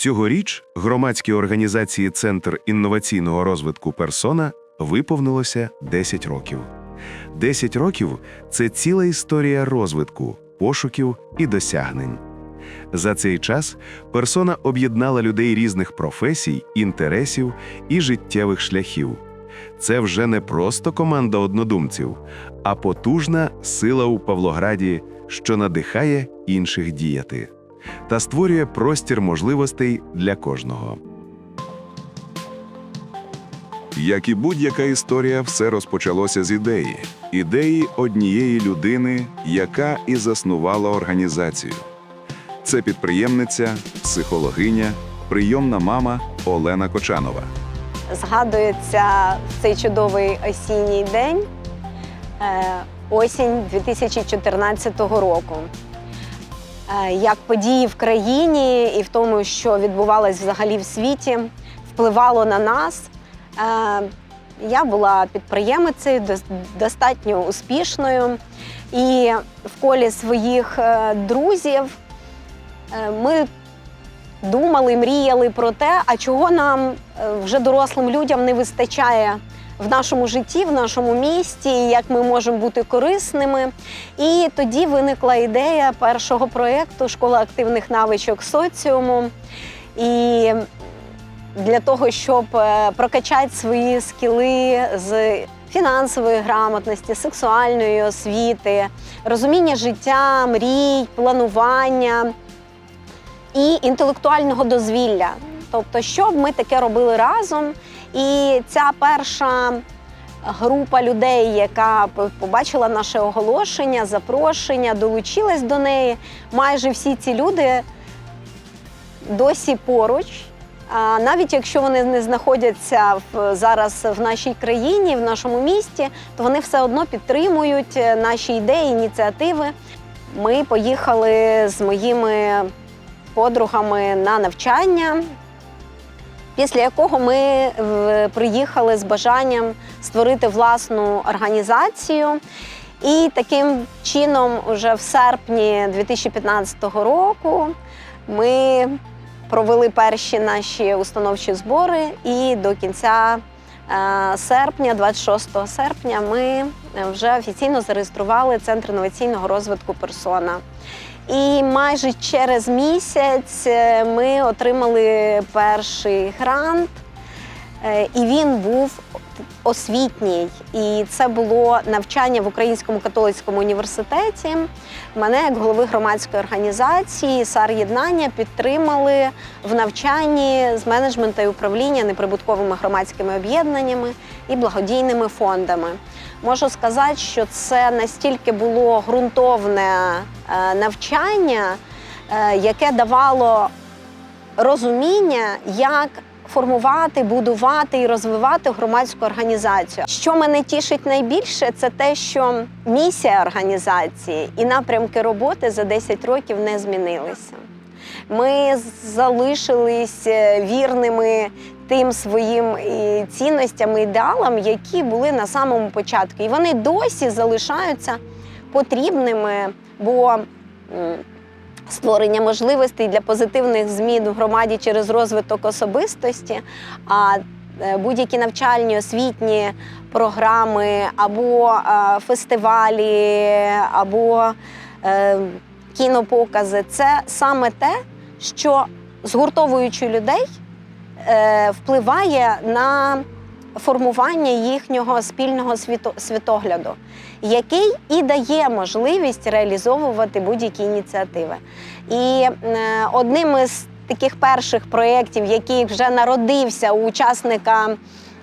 Цьогоріч громадській організації Центр інноваційного розвитку Персона виповнилося 10 років. 10 років це ціла історія розвитку, пошуків і досягнень. За цей час персона об'єднала людей різних професій, інтересів і життєвих шляхів. Це вже не просто команда однодумців, а потужна сила у Павлограді, що надихає інших діяти та створює простір можливостей для кожного. Як і будь-яка історія, все розпочалося з ідеї ідеї однієї людини, яка і заснувала організацію. Це підприємниця, психологиня, прийомна мама Олена Кочанова. Згадується цей чудовий осінній день, е, осінь 2014 року. Е, Як події в країні і в тому, що відбувалось взагалі в світі, впливало на нас. Е, Я була підприємицею, дос- достатньо успішною, і в колі своїх е, друзів ми думали, мріяли про те, а чого нам вже дорослим людям не вистачає в нашому житті, в нашому місті, як ми можемо бути корисними. І тоді виникла ідея першого проєкту Школа активних навичок соціуму. І для того, щоб е, прокачати свої скіли з фінансової грамотності, сексуальної освіти, розуміння життя, мрій, планування і інтелектуального дозвілля. Тобто, що ми таке робили разом. І ця перша група людей, яка побачила наше оголошення, запрошення, долучилась до неї. Майже всі ці люди досі поруч. Навіть якщо вони не знаходяться зараз в нашій країні, в нашому місті, то вони все одно підтримують е, наші ідеї, ініціативи. Ми поїхали з моїми подругами на навчання, після якого ми приїхали з бажанням створити власну організацію. І таким чином, уже в серпні 2015 року, ми провели перші наші установчі збори, і до кінця е, серпня, 26 серпня, ми е, вже офіційно зареєстрували Центр інноваційного розвитку персона. І майже через місяць е, ми отримали перший грант, е, і він був освітній. І це було навчання в Українському католицькому університеті. Мене, як голови громадської організації САР Єднання, підтримали в навчанні з менеджменту і управління неприбутковими громадськими об'єднаннями і благодійними фондами. Можу сказати, що це настільки було ґрунтовне е, навчання, е, яке давало розуміння, як формувати, будувати і розвивати громадську організацію. Що мене тішить найбільше, це те, що місія організації і напрямки роботи за 10 років не змінилися. Ми залишились е, вірними тим своїм цінностям і ідеалам, які були на самому початку. І вони досі залишаються потрібними, бо створення можливостей для позитивних змін в громаді через розвиток особистості. А е, будь-які навчальні освітні програми або е, фестивалі, або е, кінопокази це саме те, що згуртовуючи людей, впливає на формування їхнього спільного світо- світогляду, який і дає можливість реалізовувати будь-які ініціативи. І е, одним із таких перших проєктів, який вже народився у учасника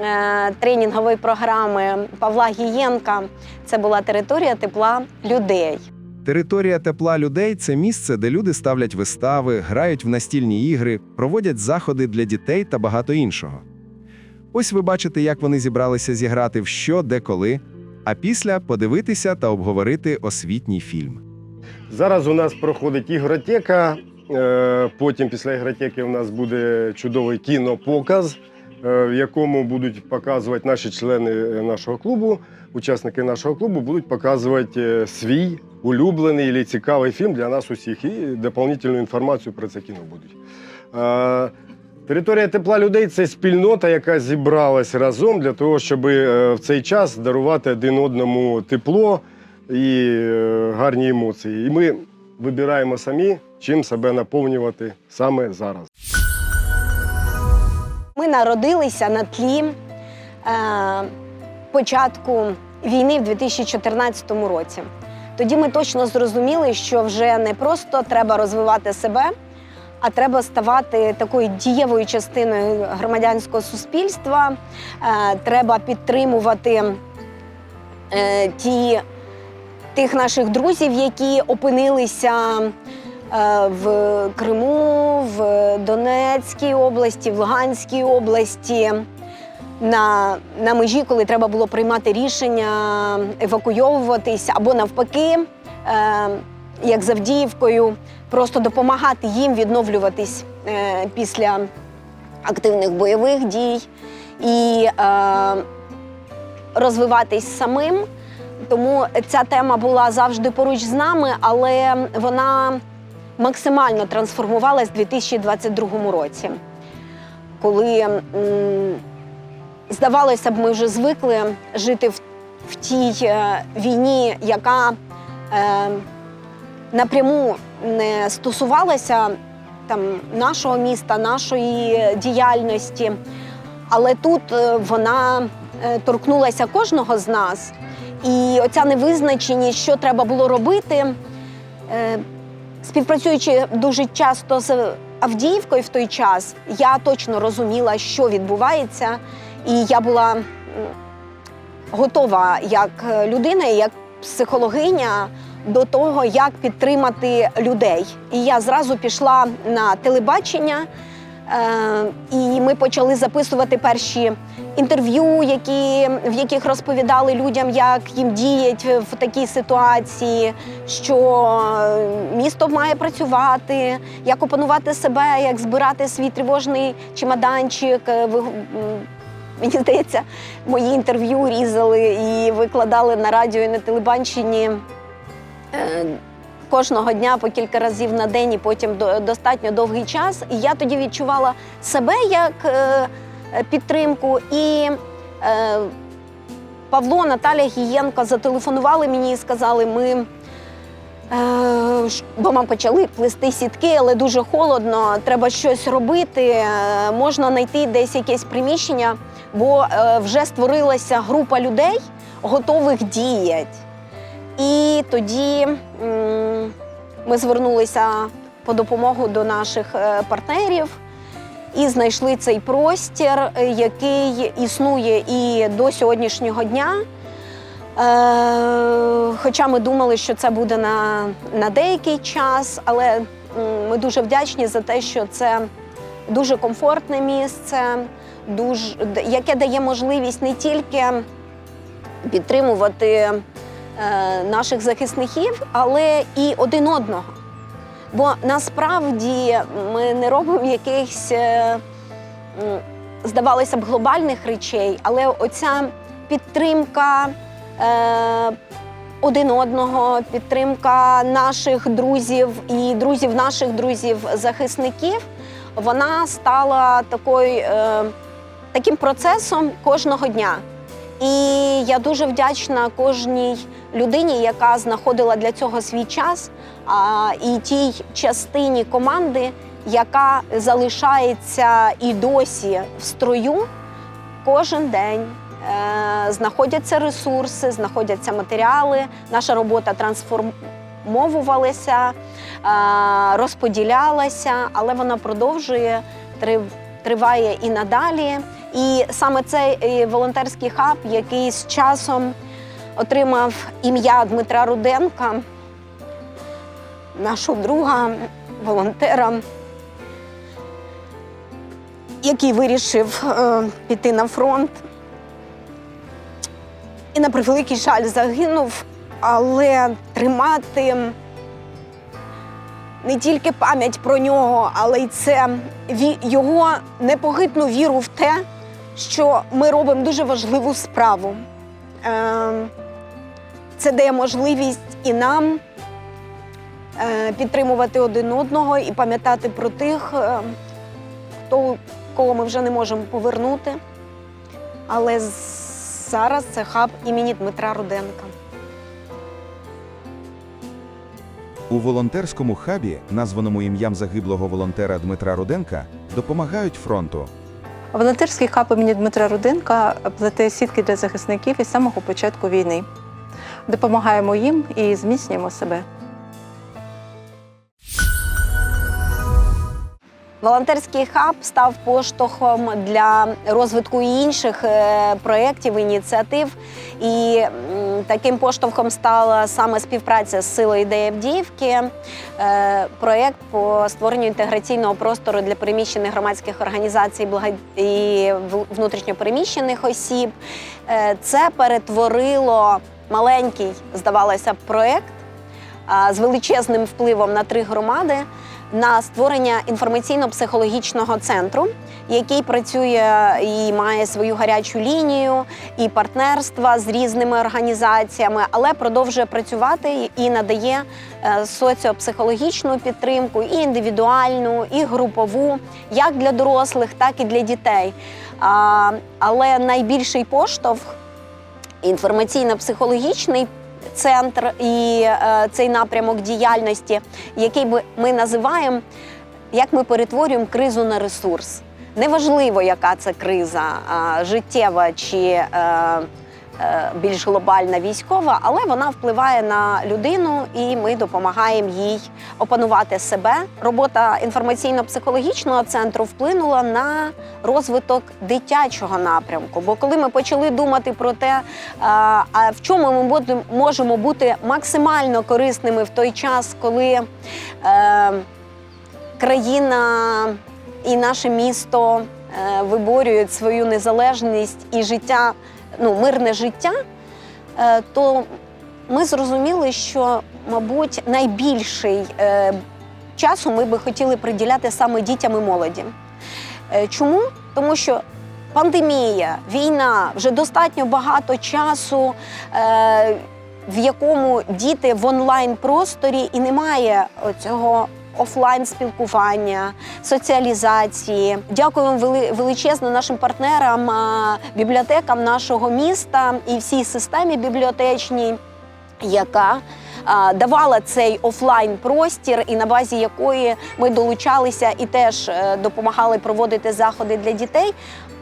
е, тренінгової програми Павла Гієнка, це була територія тепла людей. Територія тепла людей це місце, де люди ставлять вистави, грають в настільні ігри, проводять заходи для дітей та багато іншого. Ось ви бачите, як вони зібралися зіграти в що, де, коли, а після подивитися та обговорити освітній фільм. Зараз у нас проходить ігротека. е, Потім після ігротеки у нас буде чудовий кінопоказ, в якому будуть показувати наші члени е, нашого клубу, учасники нашого клубу будуть показувати е, свій улюблений і цікавий фільм для нас усіх і доповнительну інформацію про це кіно будуть Е, Територія тепла людей це спільнота, яка зібралась разом для того, щоб е, в цей час дарувати один одному тепло і е, гарні емоції. І ми вибираємо самі, чим себе наповнювати саме зараз. Ми народилися на тлі е, початку війни в 2014 році. Тоді ми точно зрозуміли, що вже не просто треба розвивати себе, а треба ставати такою дієвою частиною громадянського суспільства. Е, треба підтримувати е, ті, тих наших друзів, які опинилися в Криму, в Донецькій області, в Луганській області. На, на межі, коли треба було приймати рішення евакуйовуватись або навпаки, е, як з Авдіївкою, просто допомагати їм відновлюватись е, після активних бойових дій і е, розвиватись самим. Тому ця тема була завжди поруч з нами, але вона максимально трансформувалась у 2022 році, коли здавалося б, ми вже звикли жити в, в тій е, війні, яка е, напряму не стосувалася там, нашого міста, нашої діяльності. Але тут е, вона е, торкнулася кожного з нас. І оця невизначеність, що треба було робити, е, співпрацюючи дуже часто з Авдіївкою в той час, я точно розуміла, що відбувається, і я була готова як людина, як психологиня до того, як підтримати людей. І я зразу пішла на телебачення. Е, І ми почали записувати перші інтерв'ю, які, в яких розповідали людям, як їм діять в такій ситуації, що місто має працювати, як опанувати себе, як збирати свій тривожний чемоданчик. Е, Мені здається, мої інтерв'ю різали і викладали на радіо і на телебаченні е, кожного дня по кілька разів на день, і потім достатньо довгий час. І я тоді відчувала себе як е, е, підтримку. І е, Павло, Наталя Гієнко зателефонували мені і сказали, ми. е, Бо ми почали плести сітки, але дуже холодно, треба щось робити. е, Можна знайти десь якесь приміщення, бо е, вже створилася група людей, готових діяти. І тоді ми звернулися по допомогу до наших е, партнерів і знайшли цей простір, е, який існує і до сьогоднішнього дня. Е, Хоча ми думали, що це буде на, на деякий час, але ми дуже вдячні за те, що це дуже комфортне місце, дуже, яке дає можливість не тільки підтримувати наших захисників, але і один одного. Бо насправді ми не робимо якихось, е, здавалося б, глобальних речей, але оця підтримка е, один одного, підтримка наших друзів і друзів наших друзів-захисників, вона стала такою, е, таким процесом кожного дня. І я дуже вдячна кожній людині, яка знаходила для цього свій час, а, і тій частині команди, яка залишається і досі в строю кожен день. Е, знаходяться ресурси, знаходяться матеріали. Наша робота трансформовувалася, е, розподілялася, але вона продовжує трив- триває і надалі. І саме цей волонтерський хаб, який з часом отримав ім'я Дмитра Руденка, нашого друга, волонтера, який вирішив е, піти на фронт. І на превеликий жаль загинув, але тримати не тільки пам'ять про нього, але й це його непохитну віру в те, що ми робимо дуже важливу справу. Е, Це дає можливість і нам е, підтримувати один одного і пам'ятати про тих, е, того, кого ми вже не можемо повернути. Але зараз це хаб імені Дмитра Руденка. У волонтерському хабі, названому ім'ям загиблого волонтера Дмитра Руденка, допомагають фронту. Волонтерський хаб імені Дмитра Руденка плете сітки для захисників із самого початку війни. Допомагаємо їм і зміцнюємо себе. Волонтерський хаб став поштовхом для розвитку інших е, проєктів, ініціатив. І таким поштовхом стала саме співпраця з силою ідеї Авдіївки, е, проєкт по створенню інтеграційного простору для переміщених громадських організацій і внутрішньопереміщених осіб. Е, Це перетворило маленький, здавалося проєкт з величезним впливом на три громади на створення інформаційно-психологічного центру, який працює і має свою гарячу лінію, і партнерства з різними організаціями, але продовжує працювати і надає е, соціопсихологічну підтримку, і індивідуальну, і групову, як для дорослих, так і для дітей. Але найбільший поштовх інформаційно-психологічний центр і е, цей напрямок діяльності, який би ми називаємо, як ми перетворюємо кризу на ресурс. Неважливо, яка це криза, життєва чи е, більш глобальна військова, але вона впливає на людину, і ми допомагаємо їй опанувати себе. Робота інформаційно-психологічного центру вплинула на розвиток дитячого напрямку. Бо коли ми почали думати про те, а а в чому ми можемо бути максимально корисними в той час, коли е, країна і наше місто е, виборюють свою незалежність і життя, ну, мирне життя, е, то ми зрозуміли, що, мабуть, найбільший е, часу ми би хотіли приділяти саме дітям і молоді. Е, Чому? Тому що пандемія, війна, вже достатньо багато часу, в якому діти в онлайн просторі і немає цього офлайн спілкування, соціалізації. Дякуємо величезно нашим партнерам, бібліотекам нашого міста і всій системі бібліотечній, яка давала цей офлайн простір, і на базі якої ми долучалися і теж е, допомагали проводити заходи для дітей.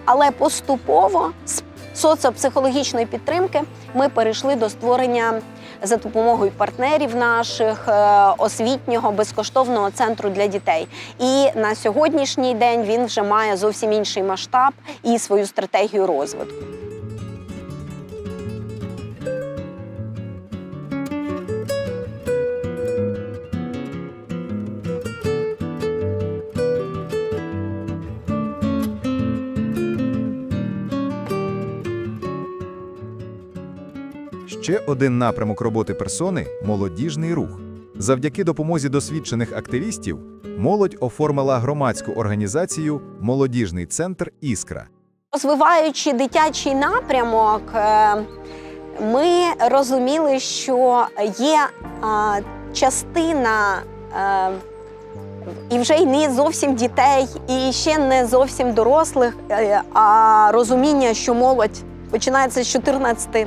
Але поступово з соціопсихологічної підтримки ми перейшли до створення за допомогою партнерів наших е, освітнього безкоштовного центру для дітей. І на сьогоднішній день він вже має зовсім інший масштаб і свою стратегію розвитку. Ще один напрямок роботи персони молодіжний рух. Завдяки допомозі досвідчених активістів молодь оформила громадську організацію Молодіжний центр Іскра. Розвиваючи дитячий напрямок, е, ми розуміли, що є частина е, і вже й не зовсім дітей, і ще не зовсім дорослих, е, а розуміння, що молодь починається з 14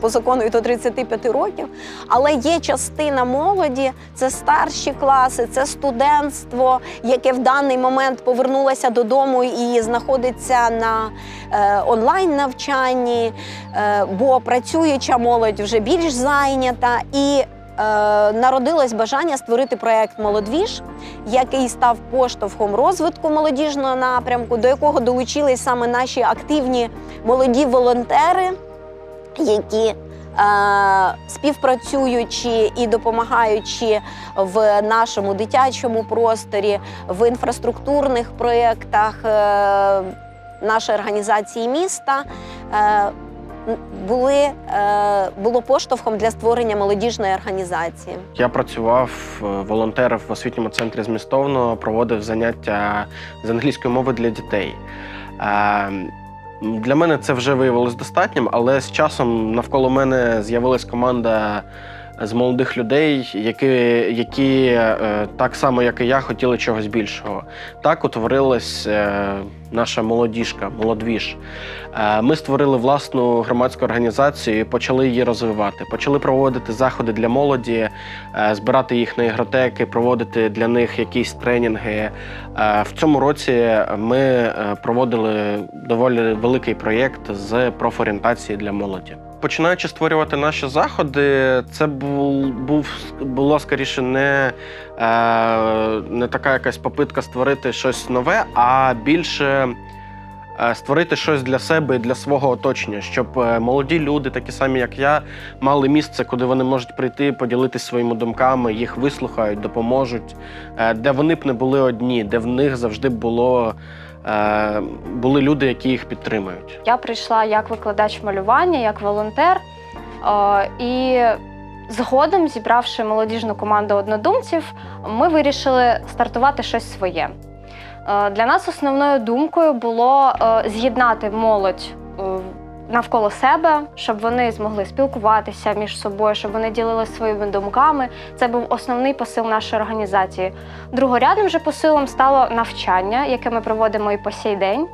по закону і до 35 років. Але є частина молоді, це старші класи, це студентство, яке в даний момент повернулося додому і знаходиться на е, онлайн навчанні, е, бо працююча молодь вже більш зайнята і. е, Народилось бажання створити проект Молодвіж, який став поштовхом розвитку молодіжного напрямку, до якого долучились саме наші активні молоді волонтери, які е, співпрацюючи і допомагаючи в нашому дитячому просторі, в інфраструктурних проєктах е, нашої організації міста. е, були, було поштовхом для створення молодіжної організації. Я працював волонтером в освітньому центрі змістовно, проводив заняття з англійської мови для дітей. Для мене це вже виявилось достатнім, але з часом навколо мене з'явилась команда з молодих людей, які, які е, так само, як і я, хотіли чогось більшого. Так утворилась е, наша молодіжка, молодвіж. Е, Ми створили власну громадську організацію і почали її розвивати. Почали проводити заходи для молоді, е, збирати їх на ігротеки, проводити для них якісь тренінги. Е, В цьому році ми е, проводили доволі великий проєкт з профорієнтації для молоді. Починаючи створювати наші заходи, це був, був було скоріше не, е, не така якась попитка створити щось нове, а більше е, створити щось для себе і для свого оточення, щоб е, молоді люди, такі самі як я, мали місце, куди вони можуть прийти, поділитися своїми думками, їх вислухають, допоможуть, е, де вони б не були одні, де в них завжди було, були люди, які їх підтримують. Я прийшла як викладач малювання, як волонтер. Е, І згодом, зібравши молодіжну команду однодумців, ми вирішили стартувати щось своє. Е, Для нас основною думкою було е, з'єднати молодь е, навколо себе, щоб вони змогли спілкуватися між собою, щоб вони ділилися своїми думками. Це був основний посил нашої організації. Другорядним же посилом стало навчання, яке ми проводимо і по сей день.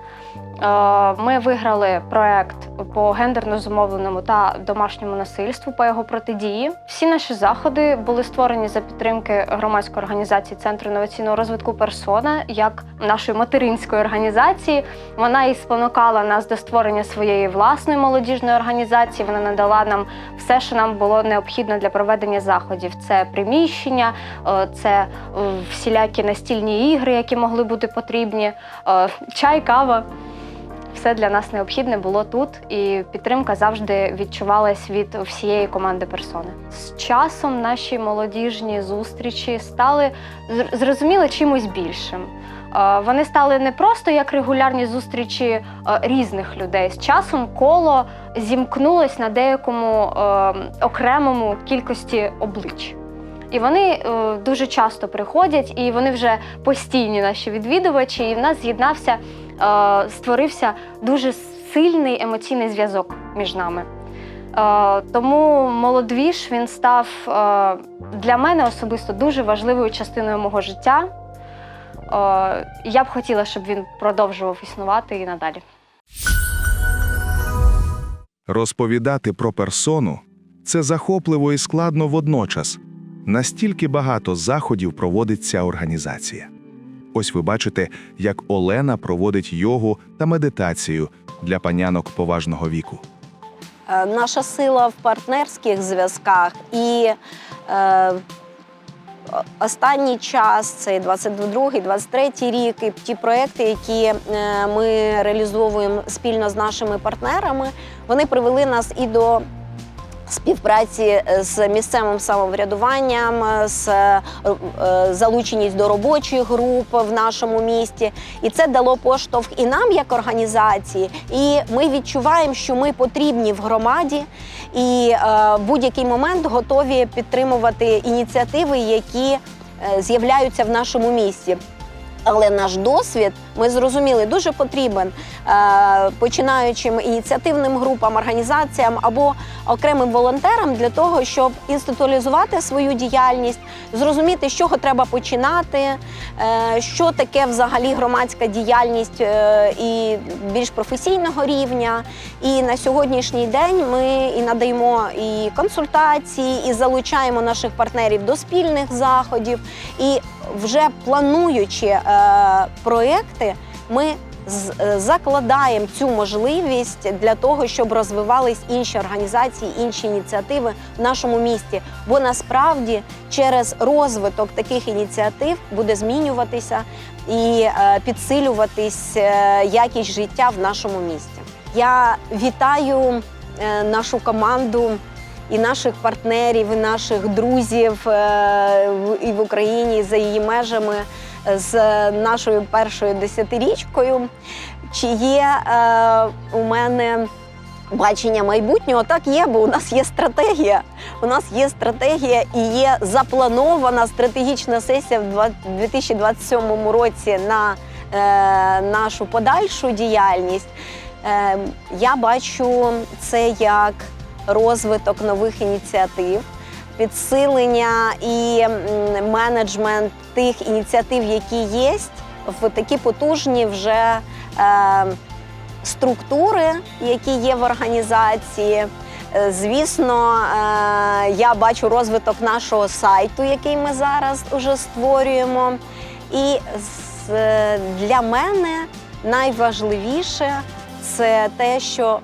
Е, Ми виграли проект по гендерно зумовленому та домашньому насильству по його протидії. Всі наші заходи були створені за підтримки громадської організації Центру інноваційного розвитку Персона як нашої материнської організації. Вона і спонукала нас до створення своєї власної молодіжної організації. Вона надала нам все, що нам було необхідно для проведення заходів. Це приміщення, е, це е, всілякі настільні ігри, які могли бути потрібні, чай, кава. Все для нас необхідне було тут, і підтримка завжди відчувалась від всієї команди персони. З часом наші молодіжні зустрічі стали зр- зрозуміли чимось більшим. Вони стали не просто як регулярні зустрічі різних людей. З часом коло зімкнулось на деякому окремому кількості облич. І вони е, дуже часто приходять, і вони вже постійні наші відвідувачі. І в нас з'єднався, створився дуже сильний емоційний зв'язок між нами. Е, тому молодвіж він став е, для мене особисто дуже важливою частиною мого життя. Е, я б хотіла, щоб він продовжував існувати і надалі. Розповідати про персону це захопливо і складно водночас. Настільки багато заходів проводить ця організація. Ось ви бачите, як Олена проводить йогу та медитацію для панянок поважного віку. Е, Наша сила в партнерських зв'язках і е, останній час, це 22-й, 23-й рік, і ті проекти, які е, ми реалізовуємо спільно з нашими партнерами, вони привели нас і до співпраці з місцевим самоврядуванням, з е, е, залученість до робочих груп в нашому місті. І це дало поштовх і нам, як організації, і ми відчуваємо, що ми потрібні в громаді, і е, в будь-який момент готові підтримувати ініціативи, які е, з'являються в нашому місті. Але наш досвід ми зрозуміли дуже потрібен е, починаючим ініціативним групам, організаціям або окремим волонтерам для того, щоб інституалізувати свою діяльність, зрозуміти, з чого треба починати, е, що таке взагалі громадська діяльність е, і більш професійного рівня. І на сьогоднішній день ми і надаємо і консультації, і залучаємо наших партнерів до спільних заходів. І вже плануючи проекти, ми е, закладаємо цю можливість для того, щоб розвивались інші організації, інші ініціативи в нашому місті. Бо насправді через розвиток таких ініціатив буде змінюватися і е, підсилюватись е, якість життя в нашому місті. Я вітаю нашу команду і наших партнерів, і наших друзів і в Україні, і за її межами з нашою першою десятирічкою. Чи є е, у мене бачення майбутнього? Так є, бо у нас є стратегія. У нас є стратегія і є запланована стратегічна сесія в 2027 році на е, нашу подальшу діяльність. Е, я бачу це як розвиток нових ініціатив. підсилення і менеджмент тих ініціатив, які є, в такі потужні вже е, структури, які є в організації. Е, Звісно, е, я бачу розвиток нашого сайту, який ми зараз уже створюємо. І з- е, для мене найважливіше це те, що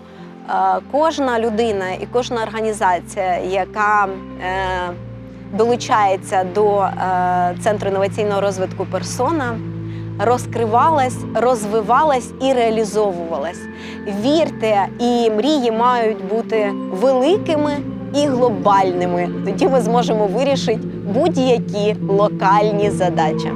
е, кожна людина і кожна організація, яка е, долучається до е, центру інноваційного розвитку персона, розкривалась, розвивалась і реалізовувалась. Вірте, і мрії мають бути великими і глобальними. Тоді ми зможемо вирішити будь-які локальні задачі.